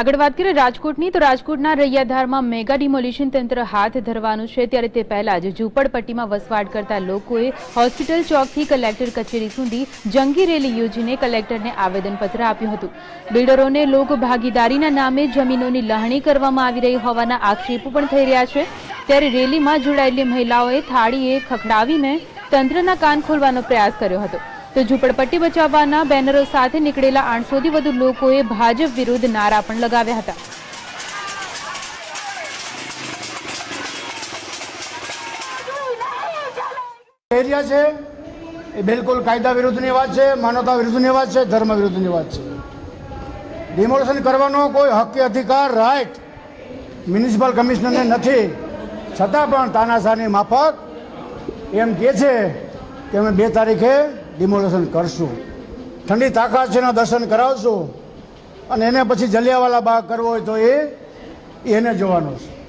આગળ વાત કરીએ રાજકોટની, તો રાજકોટના રૈયાધારમાં મેગા ડિમોલિશન તંત્ર હાથ ધરવાનું છે. ત્યારે તે પહેલા જ ઝૂંપડપટ્ટીમાં વસવાટ કરતા લોકોએ હોસ્પિટલ ચોકથી કલેક્ટર કચેરી સુધી જંગી રેલી યોજીને કલેક્ટરને આવેદનપત્ર આપ્યું હતું. બિલ્ડરોને લોક ભાગીદારીના નામે જમીનોની લહણી કરવામાં આવી રહી હોવાના આક્ષેપો પણ થઈ રહ્યા છે. ત્યારે રેલીમાં જોડાયેલી મહિલાઓએ થાળીએ ખખડાવીને તંત્રના કાન ખોલવાનો પ્રયાસ કર્યો હતો. તો ઝૂંપડપટ્ટી બચાવવાના બેનરો સાથે નીકળેલા આઠસોથી વધુ લોકોએ ભાજપ વિરુદ્ધ નારા પણ લગાવ્યા હતા. એરિયા છે, એ બિલકુલ કાયદા વિરુદ્ધની વાત છે, માનવતા વિરુદ્ધની વાત છે, ધર્મ વિરુદ્ધની વાત છે. ડિમોલેશન કરવાનો કોઈ હક કે અધિકાર રાઈટ મ્યુનિસિપલ કમિશનરને નથી. છતાં પણ તાનાશાહની માફક એમ કહે છે કે અમે બે તારીખે ડિમોલેશન કરશું. ઠંડી તાકાત છે એના દર્શન કરાવશું. અને એને પછી જલિયાવાલા બાગ કરવો હોય તો એ, એને જોવાનું છે.